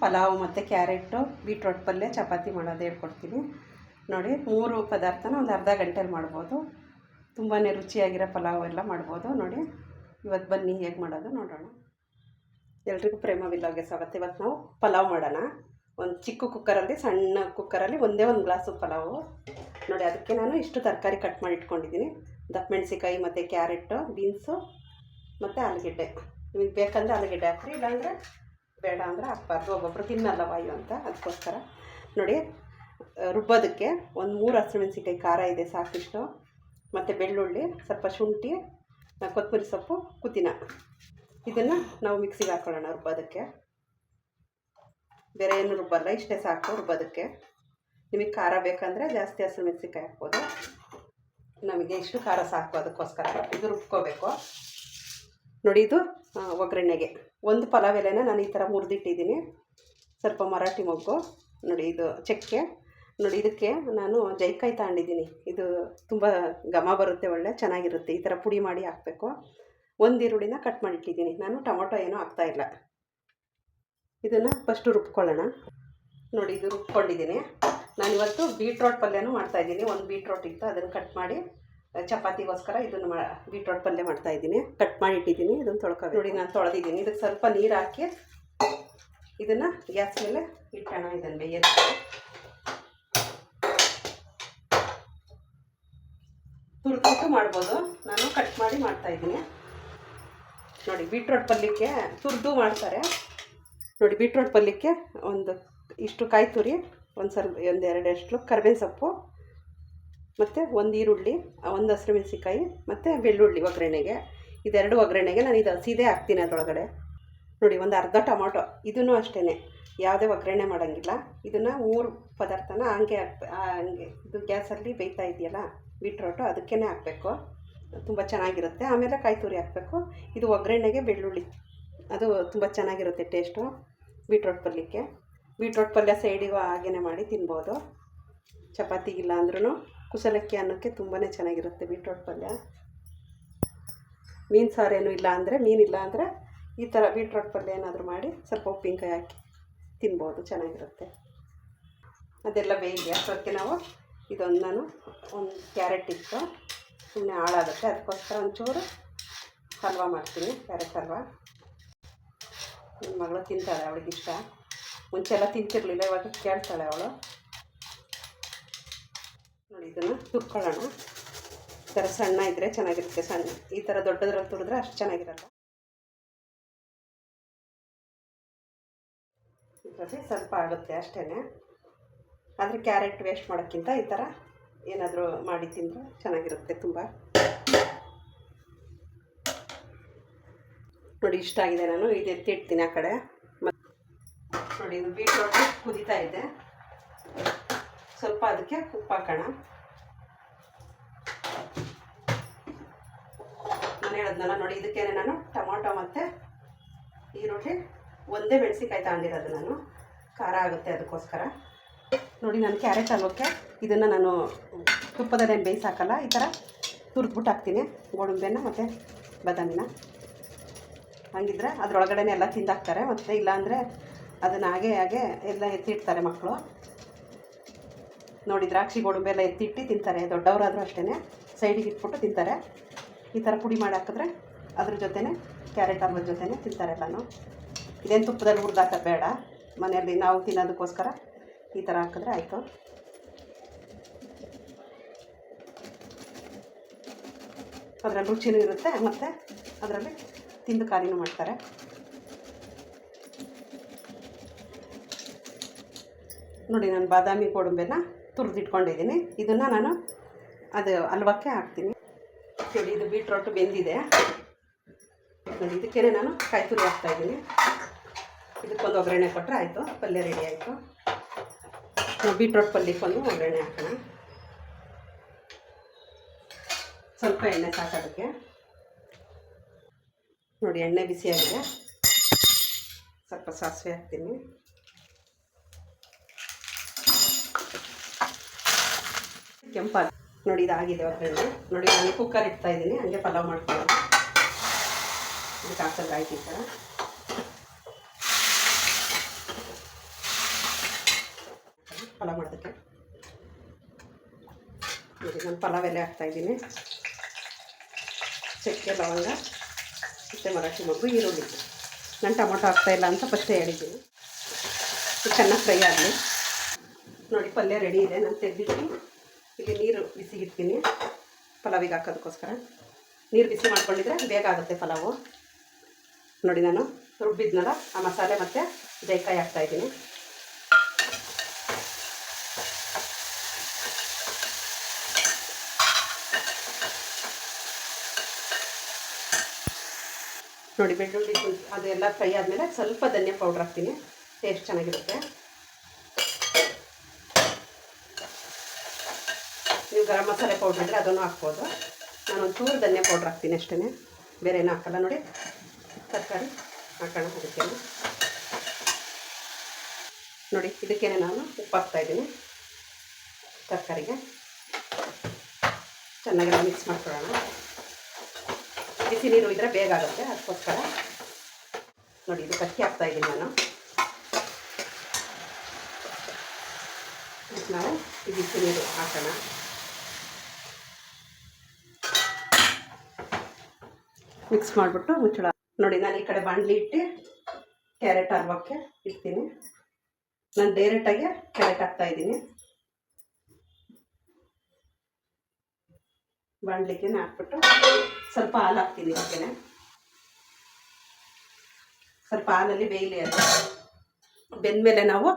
ಪಲಾವ್ ಮತ್ತು carrot, beetroot ಪಲ್ಯ, ಚಪಾತಿ ಮಾಡೋದು ಹೇಳ್ಕೊಡ್ತೀನಿ. ನೋಡಿ, ಮೂರು ಪದಾರ್ಥನ ಒಂದು ಅರ್ಧ ಗಂಟೆಲಿ ಮಾಡ್ಬೋದು. ತುಂಬಾ ರುಚಿಯಾಗಿರೋ ಪಲಾವ್ ಎಲ್ಲ ಮಾಡ್ಬೋದು. ನೋಡಿ, ಇವತ್ತು ಬನ್ನಿ, ಹೇಗೆ ಮಾಡೋದು ನೋಡೋಣ. ಎಲ್ರಿಗೂ ಪ್ರೇಮ ವಿಲಾಗೆ ಸ್ವಾಗತ. ಇವತ್ತು ನಾವು ಪಲಾವ್ ಮಾಡೋಣ. ಒಂದು ಚಿಕ್ಕ ಕುಕ್ಕರಲ್ಲಿ, ಸಣ್ಣ ಕುಕ್ಕರಲ್ಲಿ ಒಂದೇ ಒಂದು ಗ್ಲಾಸು ಪಲಾವು. ನೋಡಿ, ಅದಕ್ಕೆ ನಾನು ಇಷ್ಟು ತರಕಾರಿ ಕಟ್ ಮಾಡಿ ಇಟ್ಕೊಂಡಿದ್ದೀನಿ. ದಪ್ಪ ಮೆಣಸಿಕಾಯಿ ಮತ್ತು ಕ್ಯಾರೆಟು, ಬೀನ್ಸು ಮತ್ತು ಆಲೂಗೆಡ್ಡೆ. ನಿಮಗೆ ಬೇಕಂದರೆ ಆಲೂಗೆಡ್ಡೆ ಹಾಕ್ರಿ, ಇಲ್ಲಾಂದರೆ ಬೇಡ ಅಂದರೆ ಹಾಕ್ಬಾರ್ದು ಒಬ್ಬೊಬ್ಬರು ತಿನ್ನಲ್ಲ ವಾಯು ಅಂತ ಅದಕ್ಕೋಸ್ಕರ. ನೋಡಿ ರುಬ್ಬೋದಕ್ಕೆ ಒಂದು ಮೂರು ಹಸಿಮೆಣಸಿಕಾಯಿ ಖಾರ ಇದೆ ಸಾಕಿಷ್ಟು. ಮತ್ತು ಬೆಳ್ಳುಳ್ಳಿ, ಸ್ವಲ್ಪ ಶುಂಠಿ ಕೊತ್ತಂಬರಿ ಸೊಪ್ಪು ಕುದಿನ ಇದನ್ನು ನಾವು ಮಿಕ್ಸಿಗೆ ಹಾಕ್ಕೊಳ್ಳೋಣ ರುಬ್ಬೋದಕ್ಕೆ. ಬೇರೆ ಏನು ರುಬ್ಬಲ್ಲ, ಇಷ್ಟೇ ಸಾಕು ರುಬ್ಬೋದಕ್ಕೆ. ನಿಮಗೆ ಖಾರ ಬೇಕಂದರೆ ಜಾಸ್ತಿ ಹಸಿಮೆಣಸಿಕಾಯಿ ಹಾಕ್ಬೋದು. ನಮಗೆ ಇಷ್ಟು ಖಾರ ಸಾಕು ಅದಕ್ಕೋಸ್ಕರ. ಇದು ರುಬ್ಕೋಬೇಕು. ನೋಡಿ, ಇದು ಒಗ್ಗರಣೆಗೆ. ಒಂದು ಪಲಾವ್ ಎಲೆನ ನಾನು ಈ ಥರ ಮುರಿದಿಟ್ಟಿದ್ದೀನಿ. ಸ್ವಲ್ಪ ಮರಾಠಿ ಮೊಗ್ಗು. ನೋಡಿ ಇದು ಚಕ್ಕೆ. ನೋಡಿ ಇದಕ್ಕೆ ನಾನು ಜೈಕಾಯಿ ತಗೊಂಡಿದ್ದೀನಿ. ಇದು ತುಂಬ ಘಮ ಬರುತ್ತೆ, ಒಳ್ಳೆ ಚೆನ್ನಾಗಿರುತ್ತೆ. ಈ ಥರ ಪುಡಿ ಮಾಡಿ ಹಾಕಬೇಕು. ಒಂದು ಈರುಳ್ಳಿನ ಕಟ್ ಮಾಡಿಟ್ಟಿದ್ದೀನಿ. ನಾನು ಟೊಮೊಟೊ ಏನೂ ಹಾಕ್ತಾಯಿಲ್ಲ ಇದನ್ನು ಫಸ್ಟು ರುಬ್ಕೊಳ್ಳೋಣ. ನೋಡಿ ಇದು ರುಬ್ಕೊಂಡಿದ್ದೀನಿ. ನಾನಿವತ್ತು ಬೀಟ್ರೋಟ್ ಪಲ್ಯನೂ ಮಾಡ್ತಾಯಿದ್ದೀನಿ ಒಂದು ಬೀಟ್ರೋಟ್ ಇತ್ತು, ಅದನ್ನು ಕಟ್ ಮಾಡಿ ಚಪಾತಿಗೋಸ್ಕರ ಇದನ್ನು ಮಾ, ಬೀಟ್ರೋಟ್ ಪಲ್ಯ ಮಾಡ್ತಾ ಇದ್ದೀನಿ. ಕಟ್ ಮಾಡಿ ಇಟ್ಟಿದ್ದೀನಿ. ಇದನ್ನು ತೊಳ್ಕೋ ನೋಡಿ, ನಾನು ತೊಳೆದಿದ್ದೀನಿ. ಇದಕ್ಕೆ ಸ್ವಲ್ಪ ನೀರು ಹಾಕಿ ಇದನ್ನು ಗ್ಯಾಸ್ ಮೇಲೆ ಇಟ್ಟೋಣ ಇದನ್ನು ಬೇಯೋದಕ್ಕೆ ತುರ್ದಿಟ್ಟು ಮಾಡ್ಬೋದು. ನಾನು ಕಟ್ ಮಾಡಿ ಮಾಡ್ತಾಯಿದ್ದೀನಿ ನೋಡಿ, ಬೀಟ್ರೋಟ್ ಪಲ್ಯಕ್ಕೆ ತುರಿದು ಮಾಡ್ತಾರೆ. ನೋಡಿ, ಬೀಟ್ರೋಟ್ ಪಲ್ಯಕ್ಕೆ ಒಂದು ಇಷ್ಟು ಕಾಯಿ ತುರಿ, ಒಂದು ಸ್ವಲ್ಪ ಒಂದು ಅಷ್ಟು ಕರ್ಬೇವಿನ ಸೊಪ್ಪು ಮತ್ತು ಒಂದು ಈರುಳ್ಳಿ ಒಂದು ಹಸಿರು ಮೆಣಸಿಕಾಯಿ ಮತ್ತು ಬೆಳ್ಳುಳ್ಳಿ ಒಗ್ಗರಣೆಗೆ. ಇದೆರಡು ಒಗ್ಗರಣೆಗೆ ನಾನು ಇದು ಹಸಿದೇ ಹಾಕ್ತೀನಿ ಅದರೊಳಗಡೆ. ನೋಡಿ, ಒಂದು ಅರ್ಧ ಟೊಮೊಟೊ ಇದೂ ಅಷ್ಟೇ ಯಾವುದೇ ಒಗ್ಗರಣೆ ಮಾಡೋಂಗಿಲ್ಲ. ಇದನ್ನು ಮೂರು ಪದಾರ್ಥನ ಹಂಗೆ ಹಾಕ್ತಾ ಹಂಗೆ ಇದು ಗ್ಯಾಸಲ್ಲಿ ಬೇಯ್ತಾ ಇದೆಯಲ್ಲ, ಬೀಟ್ರೋಟು ಅದಕ್ಕೇ ಹಾಕಬೇಕು. ತುಂಬ ಚೆನ್ನಾಗಿರುತ್ತೆ. ಆಮೇಲೆ ಕಾಯಿ ತುರಿ ಹಾಕಬೇಕು. ಇದು ಒಗ್ಗರಣೆಗೆ ಬೆಳ್ಳುಳ್ಳಿ. ಅದು ತುಂಬ ಚೆನ್ನಾಗಿರುತ್ತೆ ಟೇಸ್ಟು, ಬೀಟ್ರೋಟ್ ಪಲ್ಯಕ್ಕೆ. ಬೀಟ್ರೋಟ್ ಪಲ್ಯ ಸೈಡಿಗೂ ಹಾಗೇ ಮಾಡಿ ತಿನ್ಬೋದು. ಚಪಾತಿಗಿಲ್ಲ ಅಂದ್ರೂ ಕುಸಲಕ್ಕಿ ಅನ್ನೋಕ್ಕೆ ತುಂಬಾ ಚೆನ್ನಾಗಿರುತ್ತೆ ಬೀಟ್ರೋಟ್ ಪಲ್ಯ. ಮೀನು ಸಾರೇನು ಇಲ್ಲ ಅಂದರೆ ಮೀನಿಲ್ಲ ಅಂದರೆ ಈ ಥರ ಬೀಟ್ರೋಟ್ ಪಲ್ಯ ಏನಾದರೂ ಮಾಡಿ ಸ್ವಲ್ಪ ಉಪ್ಪಿನಕಾಯಿ ಹಾಕಿ ತಿನ್ಬೋದು, ಚೆನ್ನಾಗಿರುತ್ತೆ. ಅದೆಲ್ಲ ಬೇಯಿಗೆ ಅದಕ್ಕೆ ನಾವು ಇದೊಂದು ನಾನು ಒಂದು ಕ್ಯಾರೆಟ್ ಇತ್ತು. ಸುಮ್ಮನೆ ಹಾಳಾಗುತ್ತೆ, ಅದಕ್ಕೋಸ್ಕರ ಒಂಚೂರು ಹಲ್ವ ಮಾಡ್ತೀನಿ, ಕ್ಯಾರೆಟ್ ಹಲ್ವ. ನನ್ನ ಮಗಳು ತಿಂತಾಳೆ ಅವಳಿಗೆ ಇಷ್ಟ ಮುಂಚೆ ಎಲ್ಲ ತಿಂತಿರ್ಲಿಲ್ಲ, ಇವಾಗ ಕೇಳ್ತಾಳೆ ಅವಳು. ಇದನ್ನು ತುರ್ಕೊಳ್ಳೋಣ ಈ ಥರ ಸಣ್ಣ ಇದ್ದರೆ ಚೆನ್ನಾಗಿರುತ್ತೆ. ಸಣ್ಣ ಈ ಥರ ದೊಡ್ಡದ್ರಲ್ಲಿ ತುರಿದ್ರೆ ಅಷ್ಟು ಚೆನ್ನಾಗಿರಲ್ಲ. ಇದರಲ್ಲಿ ಸ್ವಲ್ಪ ಆಗುತ್ತೆ ಅಷ್ಟೇ ಆದರೆ ಕ್ಯಾರೆಟ್ ವೇಸ್ಟ್ ಮಾಡೋಕ್ಕಿಂತ ಈ ಥರ ಏನಾದರೂ ಮಾಡಿ ತಿಂದರೆ ಚೆನ್ನಾಗಿರುತ್ತೆ ತುಂಬ. ನೋಡಿ, ಇಷ್ಟ ಆಗಿದೆ ನಾನು. ಇದು ಎತ್ತಿಡ್ತೀನಿ ಆ ಕಡೆ. ನೋಡಿ, ಇದು ಬೀಟ್ರೋಟ್ ಕುದೀತಾ ಇದೆ. ಸ್ವಲ್ಪ ಅದಕ್ಕೆ ಉಪ್ಪು ಹಾಕೋಣ. ಹೇಳಿದ್ನಲ್ಲ ನೋಡಿ, ಇದಕ್ಕೇನೆ ನಾನು ಟೊಮೊಟೊ ಮತ್ತು ಈರುಳ್ಳಿ ಒಂದೇ ಮೆಣಸಿನ್ಕಾಯಿ ತಗೊಂಡಿರೋದು ನಾನು. ಖಾರ ಆಗುತ್ತೆ ಅದಕ್ಕೋಸ್ಕರ. ನೋಡಿ, ನಾನು ಕ್ಯಾರೆಟ್ ಹಲ್ವಕ್ಕೆ ಇದನ್ನು ನಾನು ತುಪ್ಪದಲ್ಲಿ ಬೇಯಿಸಾಕಲ್ಲ, ಈ ಥರ ತುರಿದ್ಬಿಟ್ಟು ಹಾಕ್ತೀನಿ. ಗೋಡಂಬೆನ ಮತ್ತು ಬಾದಾಮಿನ. ಹಂಗಿದ್ರೆ ಅದರೊಳಗಡೆ ಎಲ್ಲ ತಿಂದಾಕ್ತಾರೆ. ಮತ್ತು ಇಲ್ಲಾಂದರೆ ಅದನ್ನು ಹಾಗೆ ಹಾಗೆ ಎಲ್ಲ ಎತ್ತಿಡ್ತಾರೆ ಮಕ್ಕಳು ನೋಡಿ, ದ್ರಾಕ್ಷಿ, ಗೋಡಂಬೆ ಎಲ್ಲ ಎತ್ತಿಟ್ಟು ತಿಂತಾರೆ. ದೊಡ್ಡವರಾದರೂ ಅಷ್ಟೇ ಸೈಡಿಗೆ ಇಟ್ಬಿಟ್ಟು ತಿಂತಾರೆ. ಈ ಥರ ಪುಡಿ ಮಾಡಿ ಹಾಕಿದ್ರೆ ಅದ್ರ ಜೊತೆನೇ ಕ್ಯಾರೆಟ್ ಹಲ್ವದ ಜೊತೆನೇ ತಿಂತಾರೆ ಎಲ್ಲನೂ ಇದೇನು ತುಪ್ಪದಲ್ಲಿ ಹುರ್ದಾಕ ಬೇಡ. ಮನೆಯಲ್ಲಿ ನಾವು ತಿನ್ನೋದಕ್ಕೋಸ್ಕರ ಈ ಥರ ಹಾಕಿದ್ರೆ ಆಯಿತು. ಅದರಲ್ಲಿ ರುಚಿನೂ ಇರುತ್ತೆ ಮತ್ತು ಅದರಲ್ಲಿ ತಿಂದು ಕಾರಿನೂ ಮಾಡ್ತಾರೆ. ನೋಡಿ, ನಾನು ಬಾದಾಮಿ ಗೋಡಂಬೆನ ತುರಿದಿಟ್ಕೊಂಡಿದ್ದೀನಿ. ಇದನ್ನು ನಾನು ಅದು ಹಲ್ವಕ್ಕೆ ಹಾಕ್ತೀನಿ. ನೋಡಿ, ಇದು ಬೀಟ್ರೋಟ್ ಬೆಂದಿದೆ. ನೋಡಿ ಇದಕ್ಕೇನೆ ನಾನು ಕಾಯಿ ತುರಿ ಹಾಕ್ತಾಯಿದ್ದೀನಿ ಇದಕ್ಕೊಂದು ಒಗ್ಗರಣೆ ಕೊಟ್ಟರೆ ಆಯಿತು, ಪಲ್ಯ ರೆಡಿ ಆಯಿತು. ಬೀಟ್ರೋಟ್ ಪಲ್ಯಕ್ಕೊಂದು ಒಗ್ಗರಣೆ ಹಾಕೋಣ. ಸ್ವಲ್ಪ ಎಣ್ಣೆ ಸಾಕೋದಕ್ಕೆ ನೋಡಿ, ಎಣ್ಣೆ ಬಿಸಿಯಾಗಿದೆ. ಸ್ವಲ್ಪ ಸಾಸಿವೆ ಹಾಕ್ತೀನಿ. ಕೆಂಪಾಗಿ ನೋಡಿ ಇದಾಗಿದೆ ಒಗ್ಗರಣೆ ನೋಡಿ, ನಾನು ಕುಕ್ಕರ್ ಇಡ್ತಾ ಇದ್ದೀನಿ. ಹಂಗೆ ಪಲಾವ್ ಮಾಡ್ಕೊಳ್ಳೋದು ಇದಕ್ಕೆ ಹಾಕಿದ್ರೆ ಆಯ್ತು ಪಲಾವ್ ಮಾಡೋದಕ್ಕೆ ನೋಡಿ, ನಾನು ಪಲಾವ್ ಎಲೆ ಹಾಕ್ತಾಯಿದ್ದೀನಿ ಚಕ್ಕೆ, ಲವಂಗ, ಮತ್ತು ಮರಾಠಿ ಮಗು ಈರುಳ್ಳಿ. ನಾನು ಟೊಮೊಟೊ ಹಾಕ್ತಾಯಿಲ್ಲ ಅಂತ ಫಸ್ಟೇ ಹೇಳಿದ್ದೀನಿ. ಚೆನ್ನಾಗಿ ಫ್ರೈ ಆಗಲಿ. ನೋಡಿ, ಪಲ್ಯ ರೆಡಿ ಇದೆ. ನಾನು ತೆಗೆದಿಟ್ಟು ಇಲ್ಲಿ ನೀರು ಬಿಸಿಗಿಡ್ತೀನಿ, ಪಲಾವಿಗೆ ಹಾಕೋದಕ್ಕೋಸ್ಕರ. ನೀರು ಬಿಸಿ ಮಾಡ್ಕೊಂಡಿದ್ರೆ ಬೇಗ ಆಗುತ್ತೆ ಪಲಾವು. ನೋಡಿ ನಾನು ರುಬ್ಬಿದ್ನಲ್ಲ ಆ ಮಸಾಲೆ ಮತ್ತು ಜೈಕಾಯಿ ಹಾಕ್ತಾಯಿದ್ದೀನಿ ನೋಡಿ ಬೆಳ್ಳುಳ್ಳಿ ಅದೆಲ್ಲ ಫ್ರೈ ಆದಮೇಲೆ ಸ್ವಲ್ಪ ಧನಿಯಾ ಪೌಡ್ರ್ ಹಾಕ್ತೀನಿ, ಟೇಸ್ಟ್ ಚೆನ್ನಾಗಿರುತ್ತೆ. ಗರಂ ಮಸಾಲೆ ಪೌಡ್ರ್ ಇದ್ದರೆ ಅದನ್ನು ಹಾಕ್ಬೋದು. ನಾನು ಚೂರು ಧನ್ಯ ಪೌಡ್ರ್ ಹಾಕ್ತೀನಿ ಅಷ್ಟೇ ಬೇರೆ ಏನೂ ಹಾಕಲ್ಲ ನೋಡಿ. ತರಕಾರಿ ಹಾಕೋಣ ಅದಕ್ಕೆ. ನೋಡಿ, ಇದಕ್ಕೇನೆ ನಾನು ಉಪ್ಪು ಹಾಕ್ತಾಯಿದ್ದೀನಿ ತರಕಾರಿಗೆ. ಚೆನ್ನಾಗೆಲ್ಲ ಮಿಕ್ಸ್ ಮಾಡ್ಕೊಳ್ಳೋಣ. ಬಿಸಿ ನೀರು ಇದ್ದರೆ ಬೇಗ ಆಗುತ್ತೆ, ಅದಕ್ಕೋಸ್ಕರ. ನೋಡಿ, ಇದು ಕಟ್ಟಿ ಹಾಕ್ತಾ ಇದ್ದೀನಿ ನಾನು. ನಾವು ಈ ಬಿಸಿ ನೀರು ಹಾಕೋಣ. ಮಿಕ್ಸ್ ಮಾಡಿಬಿಟ್ಟು ಮುಚ್ಚಳ. ನೋಡಿ, ನಾನು ಈ ಕಡೆ ಬಾಣಲಿ ಇಟ್ಟು ಕ್ಯಾರೆಟ್ ಹಲ್ವಕ್ಕೆ ಇಡ್ತೀನಿ. ನಾನು ಡೈರೆಕ್ಟಾಗಿ ಕ್ಯಾರೆಟ್ ಹಾಕ್ತಾ ಇದ್ದೀನಿ. ಬಾಣಲಿಗೆ ಹಾಕ್ಬಿಟ್ಟು ಸ್ವಲ್ಪ ಹಾಲು ಹಾಕ್ತೀನಿ ಇದಕ್ಕೆ ಸ್ವಲ್ಪ ಹಾಲಲ್ಲಿ ಬೇಯಲಿ ಅದು. ಬೆಂದಮೇಲೆ ನಾವು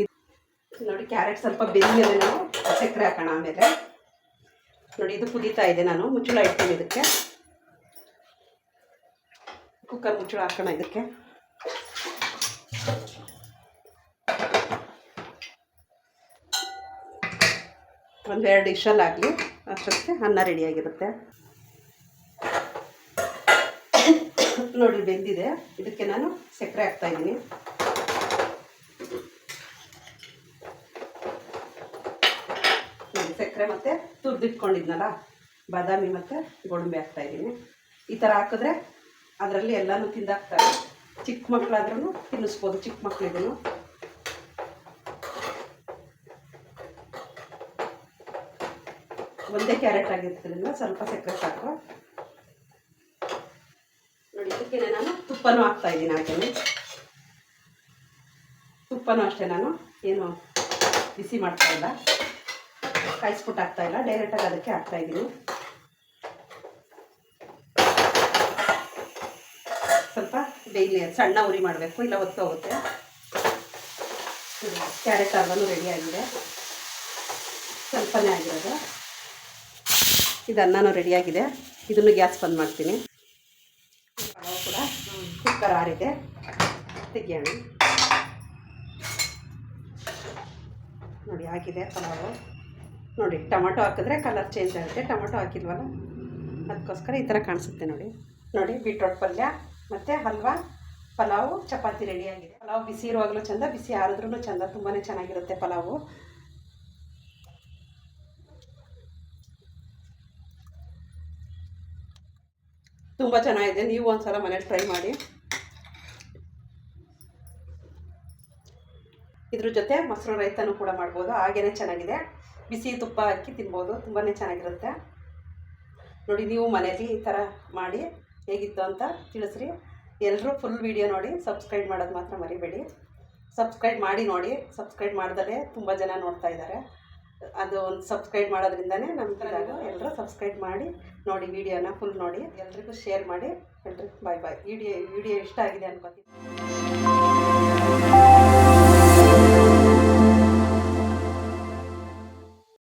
ಇದು ನೋಡಿ, ಕ್ಯಾರೆಟ್ ಸ್ವಲ್ಪ ಬೆಂದಮೇಲೆ ನಾವು ಸಕ್ಕರೆ ಹಾಕೋಣ ಆಮೇಲೆ. ನೋಡಿ, ಇದು ಕುದೀತಾ ಇದೆ ನಾನು. ಮುಚ್ಚಳ ಇಡ್ತೀನಿ ಇದಕ್ಕೆ. ಕುಕ್ಕರ್ ಮುಚ್ಚಳ ಹಾಕೋಣ ಇದಕ್ಕೆ. ಒಂದೆರಡು ಇಶಲ್ ಆಗಲಿ ಅಷ್ಟೊತ್ತಿಗೆ ಅನ್ನ ರೆಡಿಯಾಗಿರುತ್ತೆ ನೋಡಿ ಬೆಂದಿದೆ. ಇದಕ್ಕೆ ನಾನು ಸಕ್ಕರೆ ಹಾಕ್ತಾ ಇದ್ದೀನಿ. ಸಕ್ಕರೆ ಮತ್ತು ತುರಿದಿಟ್ಕೊಂಡಿದ್ನಲ್ಲ, ಬಾದಾಮಿ ಮತ್ತು ಗೋಡಂಬಿ ಹಾಕ್ತಾ ಇದ್ದೀನಿ. ಈ ಥರ ಹಾಕಿದ್ರೆ ಅದರಲ್ಲಿ ಎಲ್ಲನೂ ತಿಂದಾಕ್ತಾರೆ. ಚಿಕ್ಕ ಮಕ್ಕಳಾದ್ರೂ ತಿನ್ನಿಸ್ಬೋದು, ಚಿಕ್ಕ ಮಕ್ಕಳಿಗೂ ಒಂದೇ ಕ್ಯಾರೆಟ್ ಆಗಿರೋದ್ರಿಂದ ಸ್ವಲ್ಪ ಸಕ್ಕರೆ ಸಾಕು. ನೋಡಿ, ಇದಕ್ಕೆ ನಾನು ತುಪ್ಪನೂ ಹಾಕ್ತಾ ಇದ್ದೀನಿ ಹಾಗೇನೆ. ತುಪ್ಪನೂ ಅಷ್ಟೇ ನಾನು ಏನು ಬಿಸಿ ಮಾಡ್ತಾ ಇಲ್ಲ. ಕಾಯಿಸ್ಬಿಟ್ಟು ಹಾಕ್ತಾ ಇಲ್ಲ ಡೈರೆಕ್ಟಾಗಿ ಅದಕ್ಕೆ ಹಾಕ್ತಾ ಇದ್ದೀನಿ. ಸ್ವಲ್ಪ ಬೇಯಲಿ ಸಣ್ಣ ಉರಿ ಮಾಡಬೇಕು, ಇಲ್ಲ ಹೊತ್ತು ಹೋಗುತ್ತೆ. ಕ್ಯಾರೆಟ್ ಹಲ್ವನು ರೆಡಿ ಆಗಿದೆ. ಸ್ವಲ್ಪನೇ ಆಗಿರೋದು. ಇದು ಅನ್ನನೂ ರೆಡಿಯಾಗಿದೆ ಇದನ್ನು ಗ್ಯಾಸ್ ಬಂದ್ ಮಾಡ್ತೀನಿ. ಕೂಡ ಕುಕ್ಕರ್ ಆರಿದೆ. ತೆಗಿಯೋಣ. ನೋಡಿ, ಆಗಿದೆ ಪಲಾವು. ನೋಡಿ, ಟೊಮೊಟೊ ಹಾಕಿದ್ರೆ ಕಲರ್ ಚೇಂಜ್ ಆಗುತ್ತೆ. ಟೊಮೊಟೊ ಹಾಕಿಲ್ವಲ್ಲ? ಅದಕ್ಕೋಸ್ಕರ ಈ ಥರ ಕಾಣಿಸುತ್ತೆ ನೋಡಿ. ನೋಡಿ, ಬೀಟ್ರೋಟ್ ಪಲ್ಯ. ಮತ್ತು ಹಲ್ವಾ, ಪಲಾವು, ಚಪಾತಿ ರೆಡಿಯಾಗಿದೆ ಪಲಾವ್ ಬಿಸಿ ಇರುವಾಗಲೂ ಚೆಂದ, ಬಿಸಿ ಆರಿದ್ರೂ ಚೆಂದ ತುಂಬಾ ಚೆನ್ನಾಗಿರುತ್ತೆ ಪಲಾವು. ತುಂಬ ಚೆನ್ನಾಗಿದೆ. ನೀವು ಒಂದ್ಸಲ ಮನೇಲಿ ಟ್ರೈ ಮಾಡಿ. ಇದ್ರ ಜೊತೆ ಮೊಸರು ರೈತನೂ ಕೂಡ ಮಾಡ್ಬೋದು. ಹಾಗೇನೆ ಚೆನ್ನಾಗಿದೆ. ಬಿಸಿ ತುಪ್ಪ ಹಾಕಿ ತಿನ್ಬೋದು. ತುಂಬಾ ಚೆನ್ನಾಗಿರುತ್ತೆ. ನೋಡಿ, ನೀವು ಮನೇಲಿ ಈ ಥರ ಮಾಡಿ. ಹೇಗಿತ್ತು ಅಂತ ತಿಳಿಸ್ರಿ. ಎಲ್ಲರೂ ಫುಲ್ ವಿಡಿಯೋ ನೋಡಿ ಸಬ್ಸ್ಕ್ರೈಬ್ ಮಾಡೋದು ಮಾತ್ರ ಮರಿಬೇಡಿ. ಸಬ್ಸ್ಕ್ರೈಬ್ ಮಾಡಿ ನೋಡಿ. ಸಬ್ಸ್ಕ್ರೈಬ್ ಮಾಡ್ದಲೇ ತುಂಬ ಜನ ನೋಡ್ತಾ ಇದ್ದಾರೆ. ಅದು ಒಂದು ಸಬ್ಸ್ಕ್ರೈಬ್ ಮಾಡೋದ್ರಿಂದನೇ ನಮ್ಮ ಥರ ಎಲ್ಲರೂ ಸಬ್ಸ್ಕ್ರೈಬ್ ಮಾಡಿ ನೋಡಿ ವಿಡಿಯೋನ ಫುಲ್ ನೋಡಿ. ಎಲ್ರಿಗೂ ಶೇರ್ ಮಾಡಿ. ಎಲ್ರಿಗೂ ಬಾಯ್ ಬಾಯ್ ವಿಡಿಯೋ ವಿಡಿಯೋ ಇಷ್ಟ ಆಗಿದೆ ಅನ್ಕೋತೀನಿ.